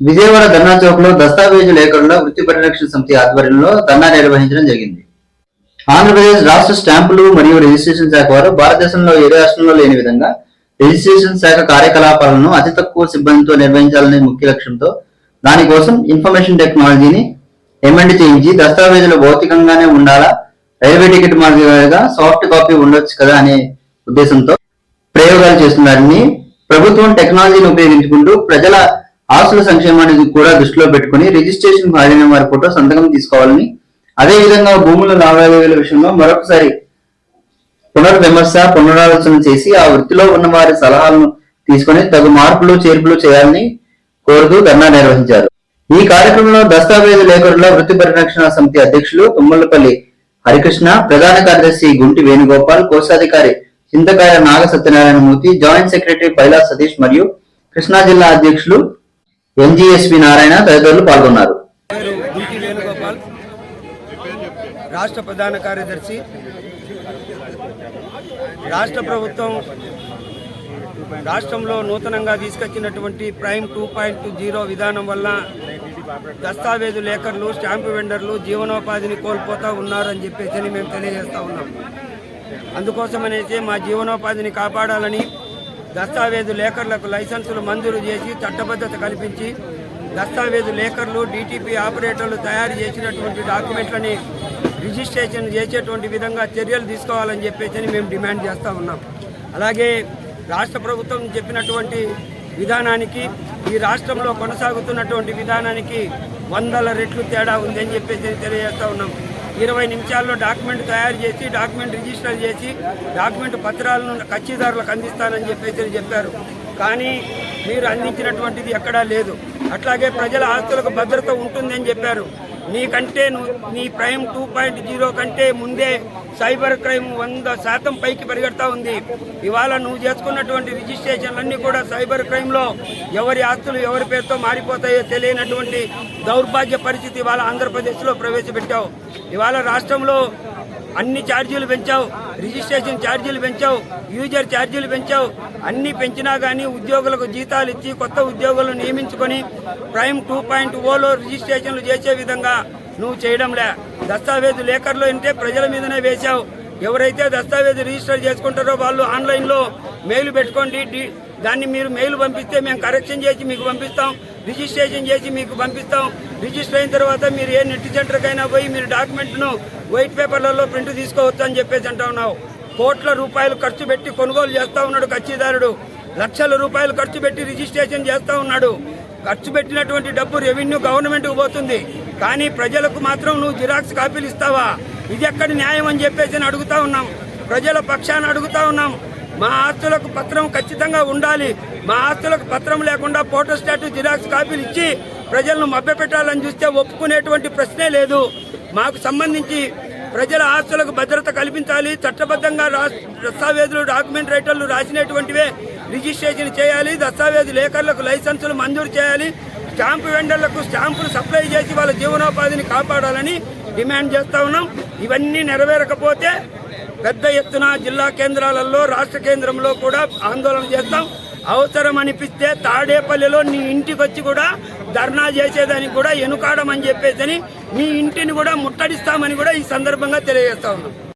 విజయవాడ ధర్నా చౌక్లో దస్తావేజు లేఖరుల వృత్తి పరిరక్షణ సమితి ఆధ్వర్యంలో ధర్నా నిర్వహించడం జరిగింది. ఆంధ్రప్రదేశ్ రాష్ట్ర స్టాంపులు మరియు రిజిస్ట్రేషన్ శాఖ వారు భారతదేశంలో ఏ రాష్ట్రంలో లేని విధంగా రిజిస్ట్రేషన్ శాఖ కార్యకలాపాలను అతి తక్కువ సిబ్బందితో నిర్వహించాలనే ముఖ్య లక్ష్యంతో దానికోసం ఇన్ఫర్మేషన్ టెక్నాలజీని ఎమెండ్ చేయించి దస్తావేజులు భౌతికంగానే ఉండాలా? రైల్వే టికెట్ మాదిరిగా సాఫ్ట్ కాపీ ఉండొచ్చు కదా అనే ఉద్దేశంతో ప్రయోగాలు చేస్తున్నారని ప్రభుత్వం టెక్నాలజీని ఉపయోగించుకుంటూ ప్రజల ఆస్తుల సంక్షేమాన్ని కూడా దృష్టిలో పెట్టుకుని రిజిస్ట్రేషన్ హాజరైన వారి ఫోటో సంతకం తీసుకోవాలని అదే విధంగా భూముల లావాదేవీల విషయంలో మరొకసారి పునర్విమర్శ పునరాలోచన చేసి ఆ వృత్తిలో ఉన్న వారి సలహాలను తీసుకొని తగు మార్పులు చేర్పులు చేయాలని కోరుతూ ధర్నా నిర్వహించారు. ఈ కార్యక్రమంలో దస్తావేజు లేఖరుల వృత్తి పరిరక్షణ సమితి అధ్యక్షులు తుమ్మలపల్లి హరికృష్ణ ప్రధాన కార్యదర్శి గుంటి వేణుగోపాల్ కోశాధికారి చింతకాయ నాగ సత్యనారాయణమూర్తి జాయింట్ సెక్రటరీ పైలా సతీష్ మరియు కృష్ణా జిల్లా అధ్యక్షులు ఎన్జిఎస్పి నారాయణ తదితరులు పాల్గొన్నారు. వేణుగోపాల్ రాష్ట్ర ప్రధాన కార్యదర్శి రాష్ట్ర ప్రభుత్వం రాష్ట్రంలో నూతనంగా తీసుకొచ్చినటువంటి ప్రైమ్ టూ పాయింట్ జీరో విధానం వల్ల దస్తావేజు లేఖర్లు స్టాంపు వెండర్లు జీవనోపాధిని కోల్పోతా ఉన్నారని చెప్పేసి మేము తెలియజేస్తా ఉన్నాం. అందుకోసమనేసి మా జీవనోపాధిని కాపాడాలని దస్తావేజు లేఖర్లకు లైసెన్సులు మంజూరు చేసి చట్టబద్ధత కల్పించి దస్తావేజు లేఖర్లు డీటీపీ ఆపరేటర్లు తయారు చేసినటువంటి డాక్యుమెంట్లని రిజిస్ట్రేషన్ చేసేటువంటి విధంగా చర్యలు తీసుకోవాలని చెప్పేసి మేము డిమాండ్ చేస్తూ ఉన్నాం. అలాగే రాష్ట్ర ప్రభుత్వం చెప్పినటువంటి విధానానికి ఈ రాష్ట్రంలో కొనసాగుతున్నటువంటి విధానానికి వందల రెట్లు తేడా ఉందని చెప్పేసి తెలియజేస్తూ ఉన్నాం. ఇరవై నిమిషాల్లో డాక్యుమెంట్ తయారు చేసి డాక్యుమెంట్ రిజిస్టర్ చేసి డాక్యుమెంట్ పత్రాలను కక్షిదారులకు అందిస్తానని చెప్పేసి చెప్పారు. కానీ మీరు అందించినటువంటిది ఎక్కడా లేదు. అట్లాగే ప్రజల ఆస్తులకు భద్రత ఉంటుందని చెప్పారు. నీకంటే నువ్వు నీ ప్రైమ్ టూ పాయింట్ జీరో కంటే ముందే సైబర్ క్రైమ్ వంద శాతం పైకి పరిగెడతా ఉంది. ఇవాళ నువ్వు చేసుకున్నటువంటి రిజిస్ట్రేషన్లన్నీ కూడా సైబర్ క్రైమ్లో ఎవరి ఆస్తులు ఎవరి పేరుతో మారిపోతాయో తెలియనటువంటి దౌర్భాగ్య పరిస్థితి ఇవాళ ఆంధ్రప్రదేశ్లో ప్రవేశపెట్టావు. ఇవాళ రాష్ట్రంలో అన్ని ఛార్జీలు పెంచావు రిజిస్ట్రేషన్ ఛార్జీలు పెంచావు యూజర్ ఛార్జీలు పెంచావు అన్ని పెంచినా కానీ ఉద్యోగులకు జీతాలు ఇచ్చి కొత్త ఉద్యోగులను నియమించుకొని ప్రైమ్ టూ పాయింట్ ఓలో రిజిస్ట్రేషన్లు చేసే విధంగా నువ్వు చేయడంలే. దస్తావేజు లేఖర్లో ఉంటే ప్రజల మీదనే వేశావు. ఎవరైతే దస్తావేజు రిజిస్టర్ చేసుకుంటారో వాళ్ళు ఆన్లైన్లో మెయిల్ పెట్టుకోండి. దాన్ని మీరు మెయిల్ పంపిస్తే మేము కరెక్షన్ చేసి మీకు పంపిస్తాం. రిజిస్ట్రేషన్ చేసి మీకు పంపిస్తాం. రిజిస్టర్ అయిన తర్వాత మీరు ఏ నెట్ సెంటర్కైనా పోయి మీరు డాక్యుమెంట్ను వైట్ పేపర్లలో ప్రింట్ తీసుకోవచ్చు అని చెప్పేసి అంటా ఉన్నావు. కోట్ల రూపాయలు ఖర్చు పెట్టి కొనుగోలు చేస్తా ఉన్నాడు కచ్చిదారుడు. లక్షల రూపాయలు ఖర్చు పెట్టి రిజిస్ట్రేషన్ చేస్తా ఉన్నాడు. ఖర్చు పెట్టినటువంటి డబ్బు రెవెన్యూ గవర్నమెంట్కి పోతుంది. కానీ ప్రజలకు మాత్రం నువ్వు జిరాక్స్ కాపీలు ఇస్తావా? ఇది ఎక్కడి న్యాయం అని చెప్పేసి అని అడుగుతా ఉన్నాం. ప్రజల పక్షాన్ని అడుగుతా ఉన్నాం. మా ఆస్తులకు పత్రం ఖచ్చితంగా ఉండాలి. మా ఆస్తులకు పత్రం లేకుండా ఫోటోస్టాట్ జిరాక్స్ కాపీలు ఇచ్చి ప్రజలను మభ్యపెట్టాలని చూస్తే ఒప్పుకునేటువంటి ప్రశ్నే లేదు. మాకు సంబంధించి ప్రజల ఆస్తులకు భద్రత కల్పించాలి చట్టబద్ధంగా దస్తావేజులు డాక్యుమెంట్ రైటర్లు రాసినటువంటివే రిజిస్ట్రేషన్ చేయాలి దస్తావేజు లేఖర్లకు లైసెన్సులు మంజూరు చేయాలి స్టాంపు వెండర్లకు స్టాంపులు సప్లై చేసి వాళ్ళ జీవనోపాధిని కాపాడాలని డిమాండ్ చేస్తా ఉన్నాం. ఇవన్నీ నెరవేరకపోతే పెద్ద ఎత్తున జిల్లా కేంద్రాలలో రాష్ట్ర కేంద్రంలో కూడా ఆందోళన చేస్తాం. అవసరం అనిపిస్తే తాడేపల్లిలో నీ ఇంటికి వచ్చి కూడా ధర్నా చేసేదానికి కూడా ఎనుకాడమని చెప్పేసి నీ ఇంటిని కూడా ముట్టడిస్తామని కూడా ఈ సందర్భంగా తెలియజేస్తా ఉన్నాం.